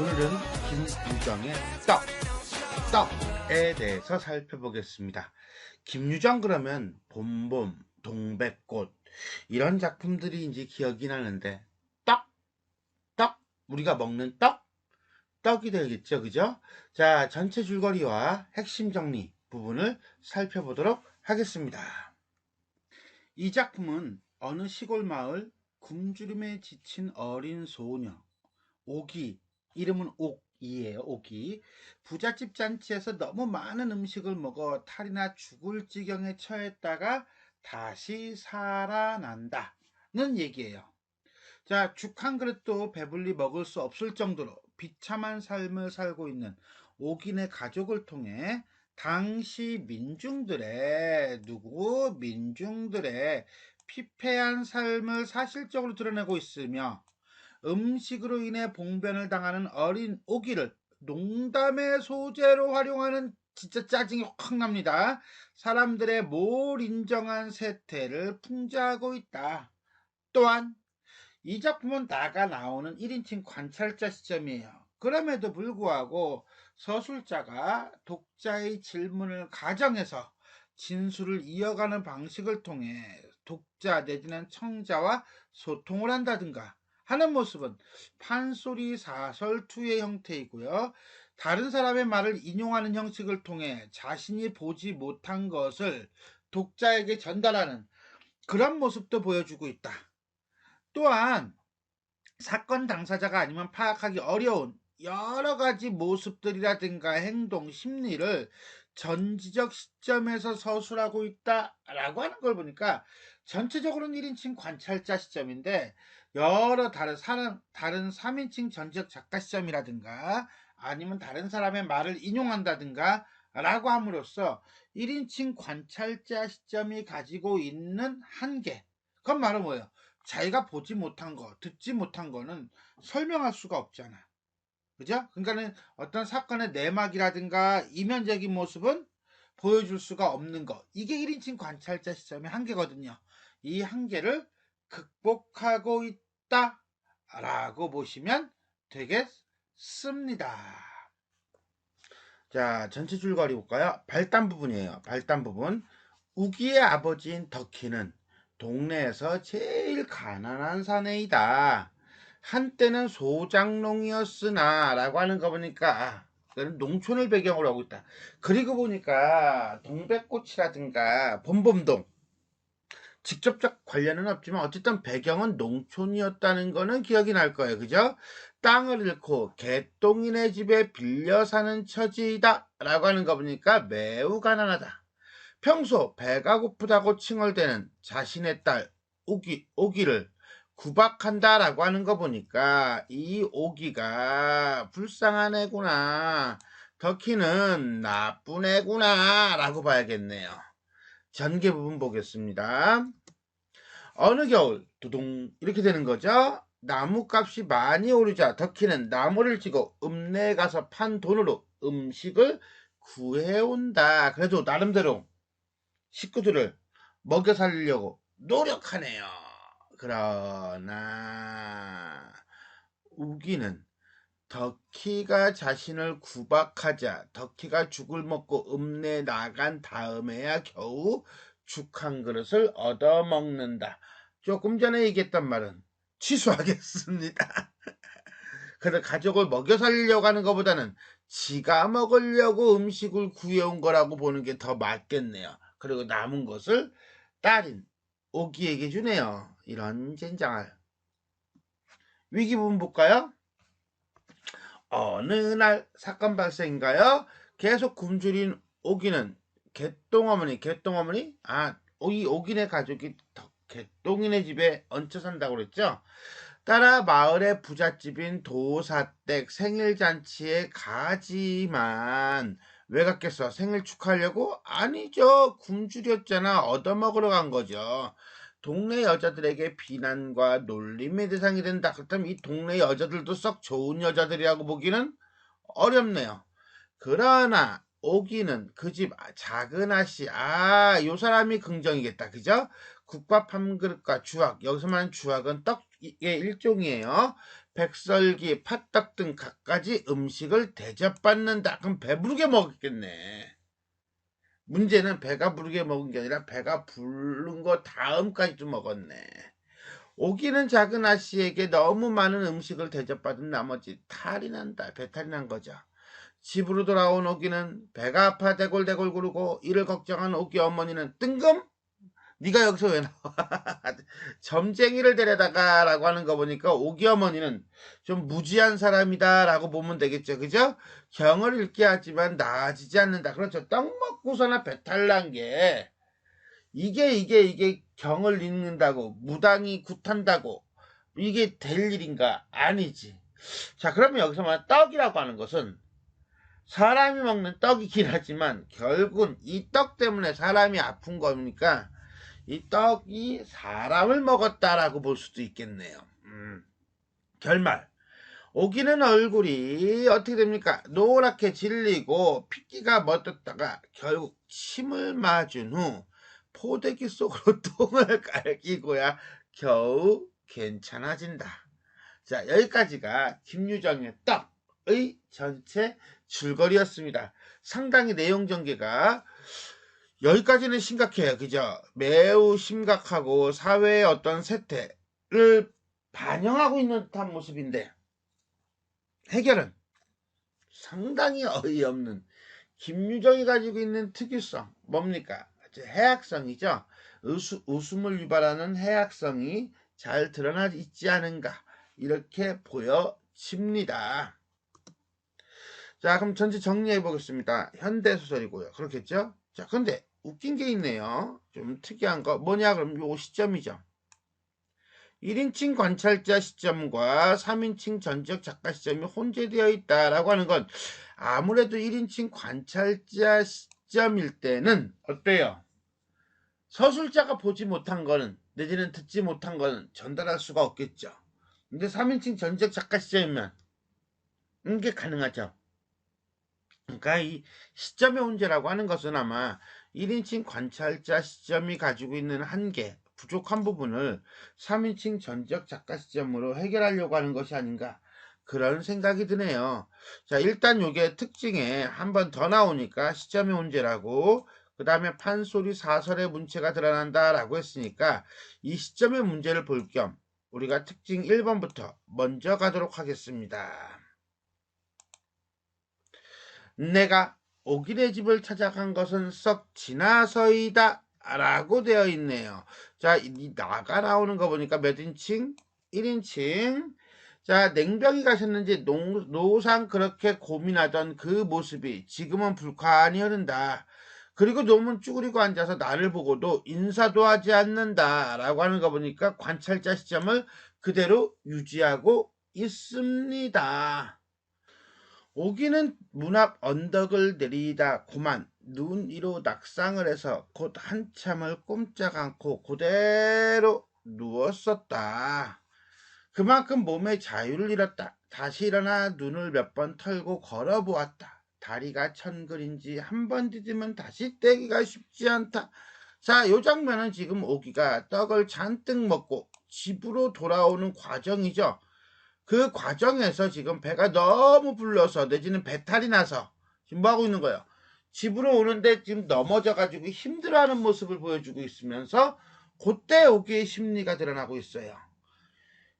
오늘은 김유정의 떡, 떡에 대해서 살펴보겠습니다. 김유정 그러면 봄봄, 동백꽃 이런 작품들이 이제 기억이 나는데 떡, 떡, 우리가 먹는 떡, 떡이 되겠죠, 그죠? 자, 전체 줄거리와 핵심 정리 부분을 살펴보도록 하겠습니다. 이 작품은 어느 시골 마을 굶주림에 지친 어린 소녀 오기 이름은 옥이에요 옥이. 부잣집 잔치에서 너무 많은 음식을 먹어 탈이나 죽을 지경에 처했다가 다시 살아난다는 얘기예요. 자 죽 한 그릇도 배불리 먹을 수 없을 정도로 비참한 삶을 살고 있는 옥인의 가족을 통해 당시 민중들의 누구 민중들의 피폐한 삶을 사실적으로 드러내고 있으며 음식으로 인해 봉변을 당하는 어린 오기를 농담의 소재로 활용하는 진짜 짜증이 확 납니다. 사람들의 몰 인정한 세태를 풍자하고 있다. 또한 이 작품은 나가 나오는 1인칭 관찰자 시점이에요. 그럼에도 불구하고 서술자가 독자의 질문을 가정해서 진술을 이어가는 방식을 통해 독자 내지는 청자와 소통을 한다든가 하는 모습은 판소리 사설투의 형태이고요. 다른 사람의 말을 인용하는 형식을 통해 자신이 보지 못한 것을 독자에게 전달하는 그런 모습도 보여주고 있다. 또한 사건 당사자가 아니면 파악하기 어려운 여러 가지 모습들이라든가 행동, 심리를 전지적 시점에서 서술하고 있다라고 하는 걸 보니까 전체적으로는 1인칭 관찰자 시점인데 여러 다른 사람, 다른 3인칭 전지적 작가 시점이라든가 아니면 다른 사람의 말을 인용한다든가 라고 함으로써 1인칭 관찰자 시점이 가지고 있는 한계. 그건 말은 뭐예요? 자기가 보지 못한 거, 듣지 못한 거는 설명할 수가 없잖아. 그죠? 그러니까는 어떤 사건의 내막이라든가 이면적인 모습은 보여줄 수가 없는 거. 이게 1인칭 관찰자 시점의 한계거든요. 이 한계를 극복하고 있다 라고 보시면 되겠습니다. 자, 전체 줄거리 볼까요? 발단 부분이에요. 발단 부분. 우기의 아버지인 덕희는 동네에서 제일 가난한 사내이다. 한때는 소장농이었으나 라고 하는 거 보니까 농촌을 배경으로 하고 있다. 그리고 보니까 동백꽃이라든가 봄봄동 직접적 관련은 없지만 어쨌든 배경은 농촌이었다는 거는 기억이 날 거예요. 그죠? 땅을 잃고 개똥이네 집에 빌려 사는 처지이다 라고 하는 거 보니까 매우 가난하다. 평소 배가 고프다고 칭얼대는 자신의 딸 오기, 오기를 구박한다 라고 하는 거 보니까 이 오기가 불쌍한 애구나. 덕희는 나쁜 애구나 라고 봐야겠네요. 전개 부분 보겠습니다. 어느 겨울 두둥 이렇게 되는 거죠. 나무값이 많이 오르자 덕희는 나무를 지고 읍내에 가서 판 돈으로 음식을 구해온다. 그래도 나름대로 식구들을 먹여 살리려고 노력하네요. 그러나 우기는 덕희가 자신을 구박하자 덕희가 죽을 먹고 읍내 나간 다음에야 겨우 죽 한 그릇을 얻어먹는다. 조금 전에 얘기했던 말은 취소하겠습니다. 그래서 가족을 먹여 살리려고 하는 것보다는 지가 먹으려고 음식을 구해온 거라고 보는 게 더 맞겠네요. 그리고 남은 것을 딸인 오기에게 주네요. 이런 젠장할. 위기 부분 볼까요? 어느 날 사건 발생인가요? 계속 굶주린 오기는 개똥어머니, 개똥어머니? 아, 이 오기네 가족이 개똥이네 집에 얹혀 산다고 그랬죠? 따라 마을의 부잣집인 도사댁 생일잔치에 가지만 왜 갔겠어? 생일 축하하려고? 아니죠. 굶주렸잖아. 얻어먹으러 간 거죠. 동네 여자들에게 비난과 놀림의 대상이 된다. 그렇다면 이 동네 여자들도 썩 좋은 여자들이라고 보기는 어렵네요. 그러나 오기는 그 집 작은 아씨, 아, 요 사람이 긍정이겠다. 그죠? 국밥 한 그릇과 주악, 여기서 말하는 주악은 떡, 이게 일종이에요. 백설기, 팥떡 등 갖가지 음식을 대접받는다. 그럼 배부르게 먹었겠네. 문제는 배가 부르게 먹은 게 아니라 배가 부른 거 다음까지 도 먹었네. 오기는 작은 아씨에게 너무 많은 음식을 대접받은 나머지 탈이 난다. 배탈이 난 거죠. 집으로 돌아온 오기는 배가 아파 대골대골 구르고 이를 걱정한 오기 어머니는 뜬금? 네가 여기서 왜 나와? 점쟁이를 데려다가 라고 하는 거 보니까 오기 어머니는 좀 무지한 사람이다 라고 보면 되겠죠. 그죠? 경을 읽게 하지만 나아지지 않는다. 그렇죠. 떡 먹고서나 배탈 난 게 이게 이게 이게 경을 읽는다고 무당이 굿한다고 이게 될 일인가? 아니지. 자 그러면 여기서 말한 떡이라고 하는 것은 사람이 먹는 떡이긴 하지만 결국은 이 떡 때문에 사람이 아픈 거니까 이 떡이 사람을 먹었다라고 볼 수도 있겠네요. 음. 결말. 오기는 얼굴이 어떻게 됩니까? 노랗게 질리고 핏기가 멎었다가 결국 침을 맞은 후 포대기 속으로 똥을 깔기고야 겨우 괜찮아진다. 자, 여기까지가 김유정의 떡의 전체 줄거리였습니다. 상당히 내용 전개가 여기까지는 심각해요. 그죠? 매우 심각하고 사회의 어떤 세태를 반영하고 있는 듯한 모습인데 해결은 상당히 어이없는 김유정이 가지고 있는 특유성 뭡니까? 해악성이죠. 웃, 웃음을 유발하는 해악성이 잘 드러나 있지 않은가 이렇게 보여집니다. 자 그럼 전체 정리해 보겠습니다. 현대소설이고요. 그렇겠죠? 자 근데 웃긴 게 있네요. 좀 특이한 거 뭐냐 그럼 요 시점이죠. 1인칭 관찰자 시점과 3인칭 전적 작가 시점이 혼재되어 있다라고 하는 건 아무래도 1인칭 관찰자 시점일 때는 어때요? 서술자가 보지 못한 거는 내지는 듣지 못한 거는 전달할 수가 없겠죠. 근데 3인칭 전적 작가 시점이면 이게 가능하죠. 그러니까 이 시점의 문제라고 하는 것은 아마 1인칭 관찰자 시점이 가지고 있는 한계, 부족한 부분을 3인칭 전적 작가 시점으로 해결하려고 하는 것이 아닌가 그런 생각이 드네요. 자 일단 요게 특징에 한 번 더 나오니까 시점의 문제라고 그 다음에 판소리 사설의 문체가 드러난다 라고 했으니까 이 시점의 문제를 볼 겸 우리가 특징 1번부터 먼저 가도록 하겠습니다. 내가 오기네 집을 찾아간 것은 썩 지나서이다 라고 되어 있네요. 자, 이 나가 나오는 거 보니까 몇 인칭? 1인칭. 자, 냉병이 가셨는지 노, 노상 그렇게 고민하던 그 모습이 지금은 불쾌하니 흐른다. 그리고 놈은 쭈그리고 앉아서 나를 보고도 인사도 하지 않는다. 라고 하는 거 보니까 관찰자 시점을 그대로 유지하고 있습니다. 오기는 문 앞 언덕을 내리다 고만 눈 위로 낙상을 해서 곧 한참을 꼼짝 않고 그대로 누웠었다. 그만큼 몸의 자유를 잃었다. 다시 일어나 눈을 몇 번 털고 걸어보았다. 다리가 천글인지 한 번 디디면 다시 떼기가 쉽지 않다. 자, 요 장면은 지금 오기가 떡을 잔뜩 먹고 집으로 돌아오는 과정이죠. 그 과정에서 지금 배가 너무 불러서 내지는 배탈이 나서 지금 뭐 하고 있는 거예요? 집으로 오는데 지금 넘어져가지고 힘들어하는 모습을 보여주고 있으면서 그때 오기의 심리가 드러나고 있어요.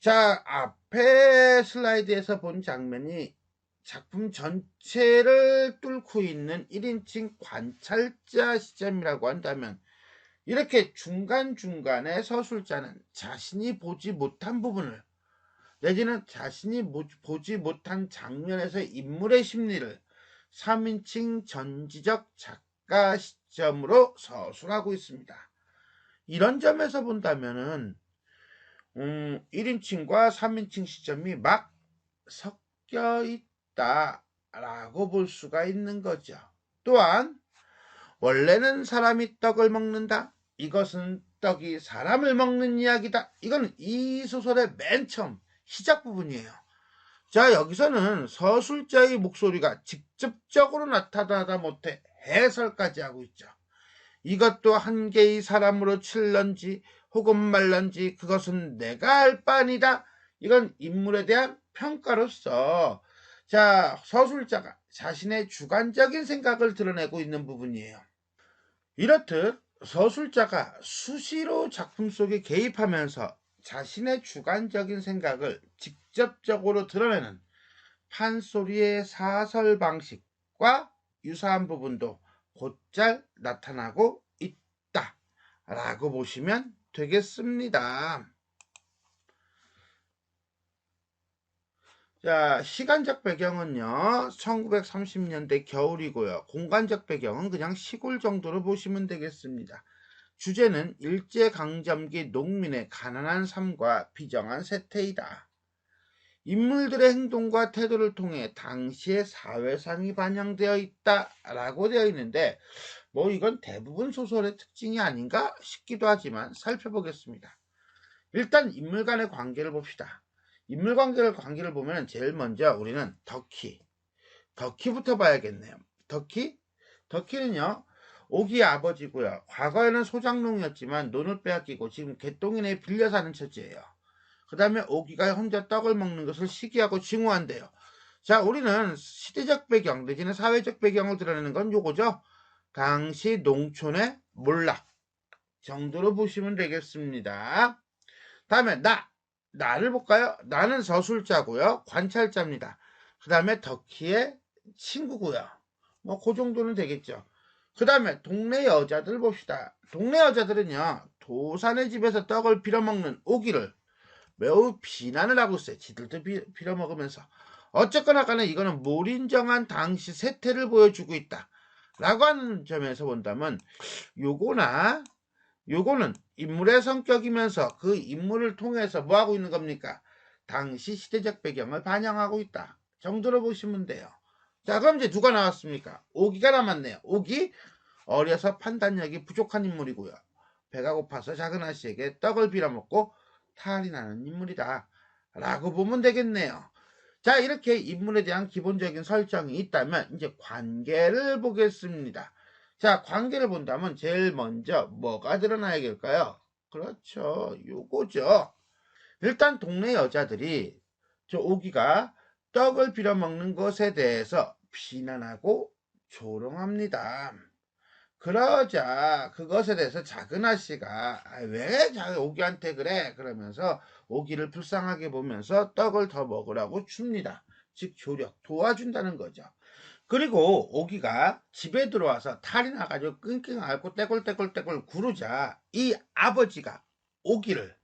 자, 앞에 슬라이드에서 본 장면이 작품 전체를 뚫고 있는 1인칭 관찰자 시점이라고 한다면 이렇게 중간중간에 서술자는 자신이 보지 못한 부분을 내지는 자신이 보지 못한 장면에서 인물의 심리를 3인칭 전지적 작가 시점으로 서술하고 있습니다. 이런 점에서 본다면은 음, 1인칭과 3인칭 시점이 막 섞여 있다라고 볼 수가 있는 거죠. 또한 원래는 사람이 떡을 먹는다. 이것은 떡이 사람을 먹는 이야기다. 이건 이 소설의 맨 처음 시작 부분이에요. 자, 여기서는 서술자의 목소리가 직접적으로 나타나다 못해 해설까지 하고 있죠. 이것도 한 개의 사람으로 칠런지 혹은 말런지 그것은 내가 할 바아니다. 이건 인물에 대한 평가로서 자 서술자가 자신의 주관적인 생각을 드러내고 있는 부분이에요. 이렇듯 서술자가 수시로 작품 속에 개입하면서 자신의 주관적인 생각을 직접적으로 드러내는 판소리의 사설 방식과 유사한 부분도 곧잘 나타나고 있다. 라고 보시면 되겠습니다. 자, 시간적 배경은요, 1930년대 겨울이고요. 공간적 배경은 그냥 시골 정도로 보시면 되겠습니다. 주제는 일제강점기 농민의 가난한 삶과 비정한 세태이다. 인물들의 행동과 태도를 통해 당시의 사회상이 반영되어 있다 라고 되어 있는데 뭐 이건 대부분 소설의 특징이 아닌가 싶기도 하지만 살펴보겠습니다. 일단 인물 간의 관계를 봅시다. 인물 관계를 관계를 보면 제일 먼저 우리는 덕희 덕희부터 봐야겠네요. 덕희 덕희는요 오기의 아버지고요. 과거에는 소장농이었지만 논을 빼앗기고 지금 개똥이네 빌려 사는 처지예요. 그 다음에 오기가 혼자 떡을 먹는 것을 시기하고 증오한대요. 자, 우리는 시대적 배경 내지는 사회적 배경을 드러내는 건 요거죠. 당시 농촌의 몰락 정도로 보시면 되겠습니다. 다음에 나 나를 볼까요? 나는 서술자고요. 관찰자입니다. 그 다음에 덕희의 친구고요. 뭐 그 정도는 되겠죠. 그 다음에 동네 여자들 봅시다. 동네 여자들은요. 도산의 집에서 떡을 빌어먹는 오기를 매우 비난을 하고 있어요. 지들도 비, 빌어먹으면서. 어쨌거나 간에 이거는 몰인정한 당시 세태를 보여주고 있다. 라고 하는 점에서 본다면 요거나 요거는 인물의 성격이면서 그 인물을 통해서 뭐 하고 있는 겁니까? 당시 시대적 배경을 반영하고 있다. 정도로 보시면 돼요. 자, 그럼 이제 누가 나왔습니까? 오기가 남았네요. 오기 어려서 판단력이 부족한 인물이고요. 배가 고파서 작은 아씨에게 떡을 빌어먹고 탈이 나는 인물이다. 라고 보면 되겠네요. 자, 이렇게 인물에 대한 기본적인 설정이 있다면 이제 관계를 보겠습니다. 자, 관계를 본다면 제일 먼저 뭐가 드러나야 될까요? 그렇죠. 요거죠. 일단 동네 여자들이 저 오기가 떡을 빌어먹는 것에 대해서 비난하고 조롱합니다. 그러자 그것에 대해서 작은 아씨가 아, 왜 오기한테 그래? 그러면서 오기를 불쌍하게 보면서 떡을 더 먹으라고 줍니다. 즉 조력 도와준다는 거죠. 그리고 오기가 집에 들어와서 탈이 나가지고 끙끙 앓고 떼굴떼굴떼굴 구르자 이 아버지가 오기를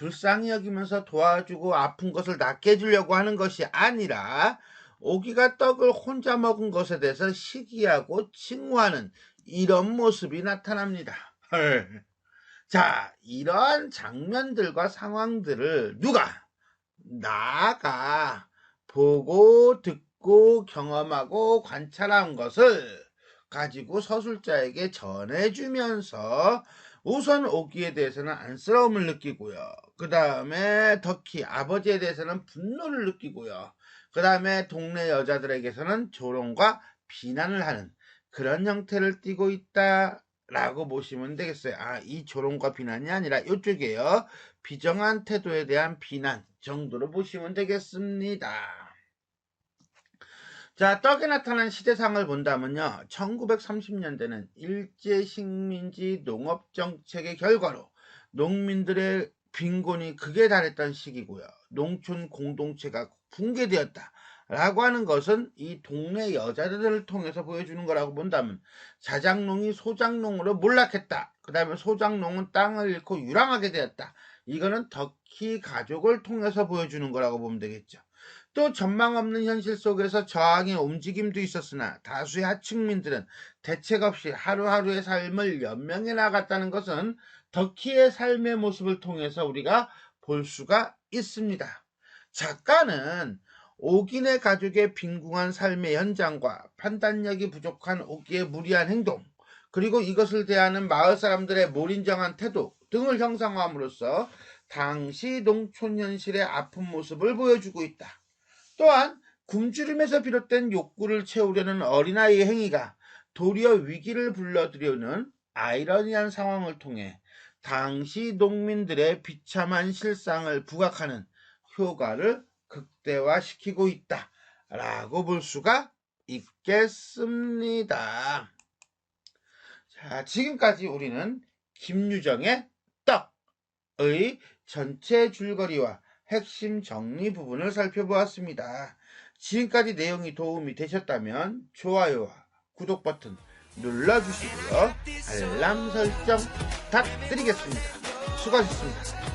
불쌍히 여기면서 도와주고 아픈 것을 낫게 해주려고 하는 것이 아니라 오기가 떡을 혼자 먹은 것에 대해서 시기하고 칭호하는 이런 모습이 나타납니다. 자, 이러한 장면들과 상황들을 누가 나가 보고 듣고 경험하고 관찰한 것을 가지고 서술자에게 전해주면서 우선 오기에 대해서는 안쓰러움을 느끼고요. 그 다음에 덕희 아버지에 대해서는 분노를 느끼고요. 그 다음에 동네 여자들에게서는 조롱과 비난을 하는 그런 형태를 띠고 있다 라고 보시면 되겠어요. 아, 이 조롱과 비난이 아니라 이쪽이에요. 비정한 태도에 대한 비난 정도로 보시면 되겠습니다. 자, 떡에 나타난 시대상을 본다면요. 1930년대는 일제 식민지 농업 정책의 결과로 농민들의 빈곤이 극에 달했던 시기고요. 농촌 공동체가 붕괴되었다. 라고 하는 것은 이 동네 여자들을 통해서 보여주는 거라고 본다면 자장농이 소장농으로 몰락했다. 그 다음에 소장농은 땅을 잃고 유랑하게 되었다. 이거는 덕희 가족을 통해서 보여주는 거라고 보면 되겠죠. 또 전망 없는 현실 속에서 저항의 움직임도 있었으나 다수의 하층민들은 대책 없이 하루하루의 삶을 연명해 나갔다는 것은 덕희의 삶의 모습을 통해서 우리가 볼 수가 있습니다. 작가는 오기네 가족의 빈궁한 삶의 현장과 판단력이 부족한 오기의 무리한 행동, 그리고 이것을 대하는 마을 사람들의 몰인정한 태도 등을 형상화함으로써 당시 농촌 현실의 아픈 모습을 보여주고 있다. 또한 굶주림에서 비롯된 욕구를 채우려는 어린아이의 행위가 도리어 위기를 불러들여오는 아이러니한 상황을 통해 당시 농민들의 비참한 실상을 부각하는 효과를 극대화시키고 있다. 라고 볼 수가 있겠습니다. 자, 지금까지 우리는 김유정의 떡의 전체 줄거리와 핵심 정리 부분을 살펴보았습니다. 지금까지 내용이 도움이 되셨다면 좋아요와 구독 버튼 눌러주시고요. 알람 설정 부탁드리겠습니다. 수고하셨습니다.